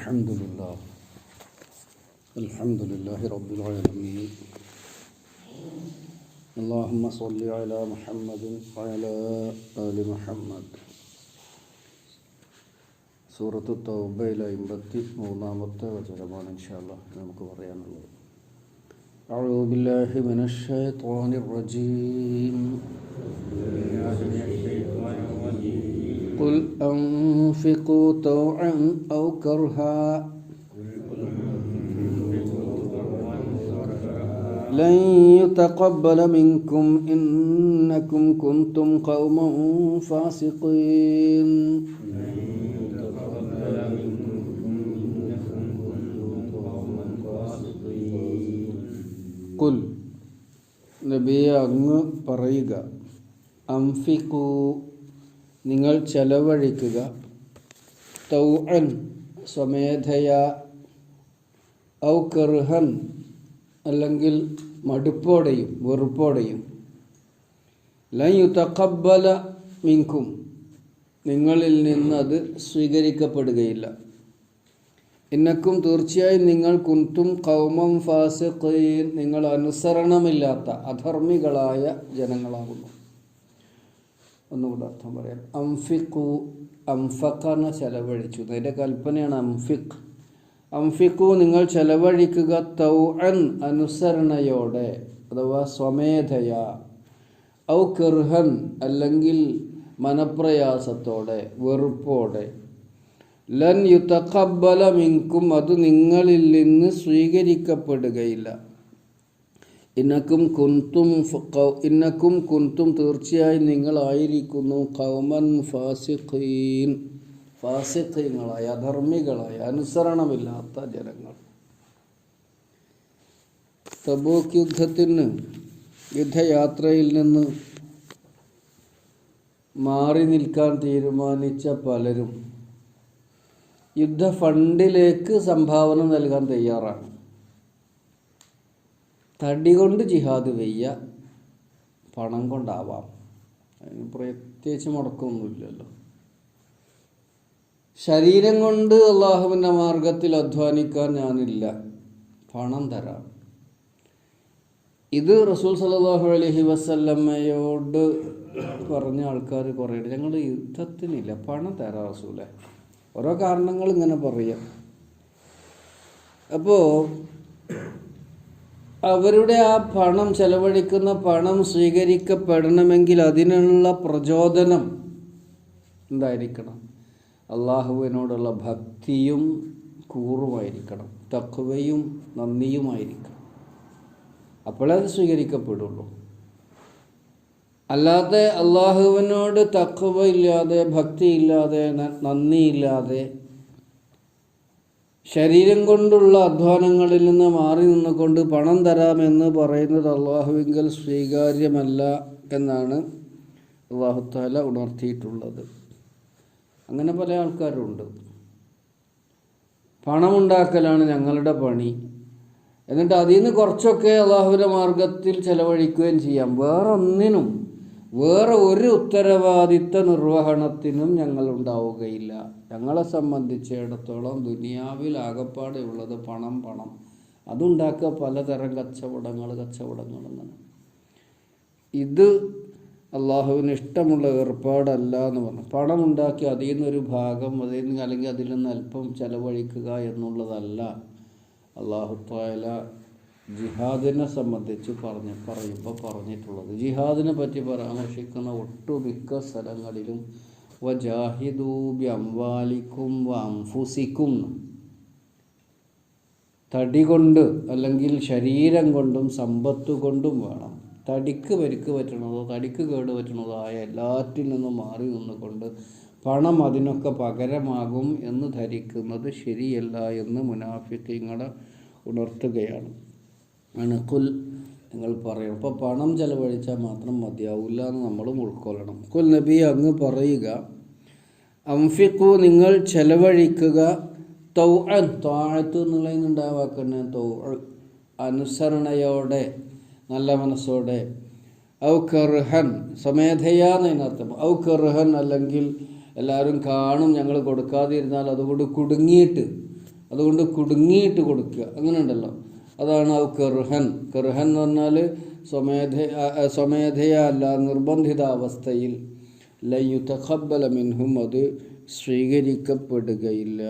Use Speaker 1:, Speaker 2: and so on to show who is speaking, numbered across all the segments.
Speaker 1: الحمد لله الحمد لله رب العالمين اللهم صل على محمد وعلى آل محمد സൂറത്ത് തൗബയിലെ അമ്പത്തി മൂന്നാമത്തെ വചനമാണ് ഇൻഷാല്ല നമുക്ക് പറയാനുള്ളത് أعوذ بالله من الشيطان الرجيم قل أنفقوا طوعا أو كرها لن يتقبل منكم إنكم كنتم قوما فاسقين കുൽ നബിയെ അങ്ങ് പറയുക അംഫിക്കൂ നിങ്ങൾ ചെലവഴിക്കുക. തൗഅൻ സ്വമേധയാ. ഔ കെറുഹൻ അല്ലെങ്കിൽ മടുപ്പോടെയും വെറുപ്പോടെയും. ലയുതക്കബല മിങ്കും നിങ്ങളിൽ നിന്നത് സ്വീകരിക്കപ്പെടുകയില്ല. ഇന്നക്കും തീർച്ചയായും നിങ്ങൾ കുന്തും കൗമം ഫാസിഖീൻ നിങ്ങൾ അനുസരണമില്ലാത്ത അധർമ്മികളായ ജനങ്ങളാകുന്നു. ഒന്നുകൂടെ അർത്ഥം പറയാം. അംഫിഖു അംഫഖന ചെലവഴിച്ചു. അതിന്റെ കൽപ്പനയാണ് അംഫിഖ്. അംഫിഖു നിങ്ങൾ ചെലവഴിക്കുക തൗ അൻ അനുസരണയോടെ അഥവാ സ്വമേധയ ഔ കിർഹൻ അല്ലെങ്കിൽ മനപ്രയാസത്തോടെ വെറുപ്പോടെ. ലൻ യുതഖബ്ബല മിങ്കും അത് നിങ്ങളിൽ നിന്ന് സ്വീകരിക്കപ്പെടുകയില്ല. ഇന്നക്കും കുന്തും ഇന്നക്കും കുന്തും തീർച്ചയായും നിങ്ങളായിരിക്കുന്നു കൗമൻ ഫാസിഖീൻ. ഫാസിഖീങ്ങളായ അധർമ്മികളായ അനുസരണമില്ലാത്ത ജനങ്ങൾ. തബൂക്ക് യുദ്ധത്തിന് യുദ്ധയാത്രയിൽ നിന്ന് മാറി നിൽക്കാൻ തീരുമാനിച്ച പലരും യുദ്ധ ഫണ്ടിലേക്ക് സംഭാവന നൽകാൻ തയ്യാറാണ്. തടി കൊണ്ട് ജിഹാദ് വെയ്യ പണം കൊണ്ടാവാം. അതിന് പ്രത്യേകിച്ച് മുടക്കമൊന്നുമില്ലല്ലോ ശരീരം കൊണ്ട് അള്ളാഹുവിന്റെ മാർഗത്തിൽ അധ്വാനിക്കാൻ ഞാനില്ല. പണം തരാം. ഇത് റസൂൽ സലാഹു അലഹി വസ്ല്ലമ്മയോട് പറഞ്ഞ ആൾക്കാർ കുറേ ഞങ്ങൾ യുദ്ധത്തിനില്ല. പണം തരാം റസൂലെ. ഓരോ കാരണങ്ങൾ ഇങ്ങനെ പറയാം. അപ്പോൾ അവരുടെ ആ പണം ചെലവഴിക്കുന്ന പണം സ്വീകരിക്കപ്പെടണമെങ്കിൽ അതിനുള്ള പ്രചോദനം എന്തായിരിക്കണം? അള്ളാഹുവിനോടുള്ള ഭക്തിയും കൂറുമായിരിക്കണം. തക്കവയും നന്ദിയുമായിരിക്കണം. അപ്പോഴേ അത് സ്വീകരിക്കപ്പെടുള്ളൂ. അല്ലാതെ അള്ളാഹുവിനോട് തക്കവ ഇല്ലാതെ ഭക്തിയില്ലാതെ നന്ദിയില്ലാതെ ശരീരം കൊണ്ടുള്ള അധ്വാനങ്ങളിൽ നിന്ന് മാറി നിന്നുകൊണ്ട് പണം തരാമെന്ന് പറയുന്നത് അള്ളാഹുവിങ്കൽ സ്വീകാര്യമല്ല എന്നാണ് അള്ളാഹുത്താല ഉണർത്തിയിട്ടുള്ളത്. അങ്ങനെ പല ആൾക്കാരുണ്ട്. പണമുണ്ടാക്കലാണ് ഞങ്ങളുടെ പണി. എന്നിട്ട് അതിൽ നിന്ന് കുറച്ചൊക്കെ അള്ളാഹുവിന്റെ മാർഗത്തിൽ ചെലവഴിക്കുകയും ചെയ്യാം. വേറൊന്നിനും വേറെ ഒരു ഉത്തരവാദിത്ത നിർവഹണത്തിനും ഞങ്ങൾ ഉണ്ടാവുകയില്ല. ഞങ്ങളെ സംബന്ധിച്ചിടത്തോളം ദുനിയാവിൽ ആകപ്പാടെ ഉള്ളത് പണം പണം. അതുണ്ടാക്കുക പലതരം കച്ചവടങ്ങൾ കച്ചവടങ്ങൾ എന്നാണ് ഇത് അള്ളാഹുവിന് ഇഷ്ടമുള്ള ഏർപ്പാടല്ല എന്ന് പറഞ്ഞു. പണം ഉണ്ടാക്കി അതിൽ നിന്നൊരു ഭാഗം അതിൽ നിന്ന് അല്ലെങ്കിൽ അതിൽ നിന്ന് അല്പം ചെലവഴിക്കുക എന്നുള്ളതല്ല. അള്ളാഹു താല ജിഹാദിനെ സംബന്ധിച്ച് പറഞ്ഞ് പറയുമ്പോൾ പറഞ്ഞിട്ടുള്ളത്. ജിഹാദിനെ പറ്റി പരാമർശിക്കുന്ന ഒട്ടുമിക്ക സ്ഥലങ്ങളിലും വജാഹിദൂബി അംവാലിക്കും അംഫുസിക്കും തടി കൊണ്ട് അല്ലെങ്കിൽ ശരീരം കൊണ്ടും സമ്പത്ത് കൊണ്ടും വേണം. തടിക്ക് പരിക്ക് പറ്റണതോ തടിക്ക് കേട് പറ്റണതോ ആയ എല്ലാറ്റിൽ നിന്നും മാറി നിന്നുകൊണ്ട് പണം അതിനൊക്കെ പകരമാകും എന്ന് ധരിക്കുന്നത് ശരിയല്ല എന്ന് മുനാഫിക്കങ്ങളെ ഉണർത്തുകയാണ്. അണുക്കുൽ നിങ്ങൾ പറയും അപ്പോൾ പണം ചെലവഴിച്ചാൽ മാത്രം മതിയാവില്ല എന്ന് നമ്മളും ഉൾക്കൊള്ളണം. കുൽ നബി അങ്ങ് പറയുക അംഫിക്കു നിങ്ങൾ ചെലവഴിക്കുക തൗ താഴത്ത് എന്നുള്ളതിനുണ്ടാവാക്കണേ തൗ അനുസരണയോടെ നല്ല മനസ്സോടെ. ഔ കർഹൻ സ്വമേധയാന്നതിനർത്ഥം ഔ കർഹൻ അല്ലെങ്കിൽ എല്ലാവരും കാണും ഞങ്ങൾ കൊടുക്കാതിരുന്നാൽ അതുകൊണ്ട് കുടുങ്ങിയിട്ട് അതുകൊണ്ട് കുടുങ്ങിയിട്ട് കൊടുക്കുക. അങ്ങനെ ഉണ്ടല്ലോ. അതാണ് ഔ കെർഹൻ കെർഹൻ എന്ന് പറഞ്ഞാൽ സ്വമേധ സ്വമേധയല്ല നിർബന്ധിതാവസ്ഥയിൽ. നിർബന്ധിത അവസ്ഥയിൽ മിൻഹും അത് സ്വീകരിക്കപ്പെടുകയില്ല.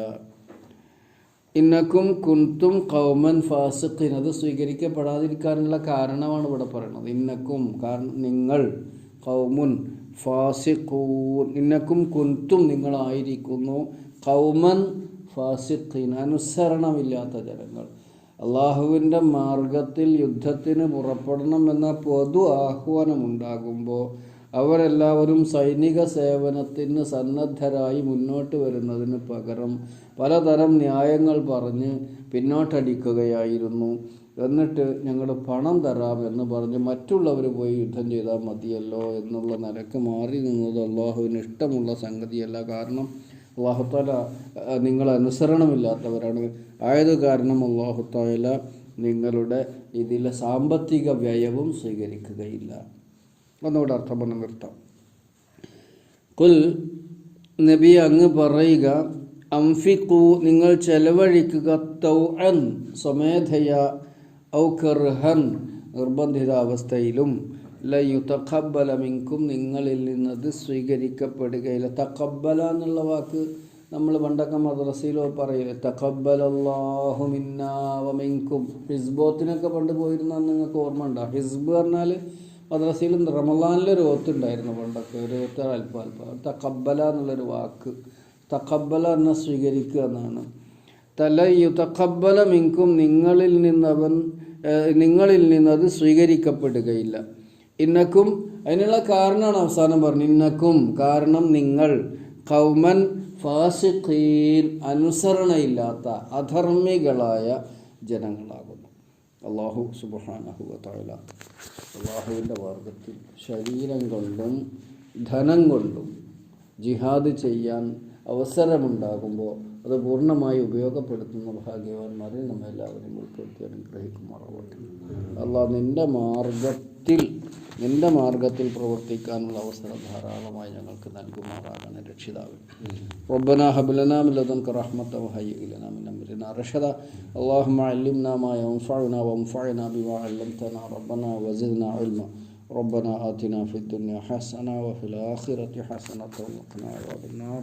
Speaker 1: ഇന്നക്കും കുന്തും കൗമൻ ഫാസിഖിൻ. അത് സ്വീകരിക്കപ്പെടാതിരിക്കാനുള്ള കാരണമാണ് ഇവിടെ പറയുന്നത്. ഇന്നക്കും കാരണം നിങ്ങൾ കൗമുൻ ഫാസിഖൂൻ. ഇന്നക്കും കുന്തും നിങ്ങളായിരിക്കുന്നു കൗമൻ ഫാസിഖീൻ. അനുസരണമില്ലാത്ത ജനങ്ങൾ. അള്ളാഹുവിന്റെ മാർഗത്തിൽ യുദ്ധത്തിന് പുറപ്പെടണം എന്ന പൊതു ആഹ്വാനമുണ്ടാകുമ്പോൾ അവരെല്ലാവരും സൈനിക സേവനത്തിന് സന്നദ്ധരായി മുന്നോട്ട് വരുന്നതിന് പകരം പലതരം ന്യായങ്ങൾ പറഞ്ഞ് പിന്നോട്ടടിക്കുകയായിരുന്നു. എന്നിട്ട് ഞങ്ങൾ പണം തരാം എന്ന് പറഞ്ഞ് മറ്റുള്ളവർ പോയി യുദ്ധം ചെയ്താൽ മതിയല്ലോ എന്നുള്ള നിലയ്ക്ക് മാറി നിന്നത് അള്ളാഹുവിന് ഇഷ്ടമുള്ള സംഗതിയല്ല. കാരണം അള്ളാഹുത്താല നിങ്ങൾ അനുസരണമില്ലാത്തവരാണ്. ആയത് കാരണം അള്ളാഹുത്താല നിങ്ങളുടെ ഇതിലെ സാമ്പത്തിക വ്യയവും സ്വീകരിക്കുകയില്ല. ഒന്നുകൂടെ അർത്ഥം പറഞ്ഞ് നിർത്താം. കുൽ നബി അങ്ങ് പറയുക അംഫിക്കു നിങ്ങൾ ചെലവഴിക്കുക തൗഅൻ സ്വമേധയ ഔ കർഹൻ നിർബന്ധിത അവസ്ഥയിലും ലയുതഖബ്ബല മിങ്കും നിങ്ങളിൽ നിന്നത് സ്വീകരിക്കപ്പെടുകയില്ല. തഖബ്ബല എന്നുള്ള വാക്ക് നമ്മൾ പണ്ടൊക്കെ മദ്രസയിലോ പറയില്ലേ? തഖബ്ബലല്ലാഹു മിന്നാവമിങ്കും ഹിസ്ബോത്തിനൊക്കെ പണ്ട് പോയിരുന്ന നിങ്ങൾക്ക് ഓർമ്മ ഉണ്ടോ? ഹിസ്ബ് പറഞ്ഞാൽ മദ്രസയിലും റമലാനിലൊരു ഓത്തുണ്ടായിരുന്നു പണ്ടൊക്കെ. ഒരു ഓത്ത് അല്പ അല്പ. തക്കബല എന്നുള്ളൊരു വാക്ക്. തക്കബല എന്ന സ്വീകരിക്കുക എന്നാണ്. തല യുതക്കബല മിങ്കും നിങ്ങളിൽ നിന്നവൻ നിങ്ങളിൽ നിന്നത് സ്വീകരിക്കപ്പെടുകയില്ല. ഇന്നക്കും അതിനുള്ള കാരണമാണ് അവസാനം പറഞ്ഞു ഇന്നക്കും കാരണം നിങ്ങൾ കൗമൻ ഫാസിഖീൻ അനുസരണയില്ലാത്ത അധർമ്മികളായ ജനങ്ങളാകുന്നു. അള്ളാഹു സുബാനഹുല അള്ളാഹുവിന്റെ മാർഗത്തിൽ ശരീരം കൊണ്ടും ധനം കൊണ്ടും ജിഹാദ് ചെയ്യാൻ അവസരമുണ്ടാകുമ്പോൾ അത് പൂർണ്ണമായി ഉപയോഗപ്പെടുത്തുന്ന ഭാഗ്യവാന്മാരെ നമ്മെല്ലാവരും ഉൾപ്പെടുത്തി അനുഗ്രഹിക്കുമാറാവട്ടെ അള്ളാഹ് നിൻ്റെ മാർഗത്തിൽ നിൻ്റെ മാർഗത്തിൽ പ്രവർത്തിക്കാനുള്ള അവസരം ധാരാളമായി ഞങ്ങൾക്ക് നൽകുമാറാകണേ രക്ഷിതാവ് ربنا هب لنا من لدنك رحمة وهيئ لنا من أمرنا رشدا اللهم علمنا ما ينفعنا وانفعنا بما علمتنا ربنا وزدنا علما ربنا آتنا في الدنيا حسنة وفي الآخرة حسنة وقنا عذاب النار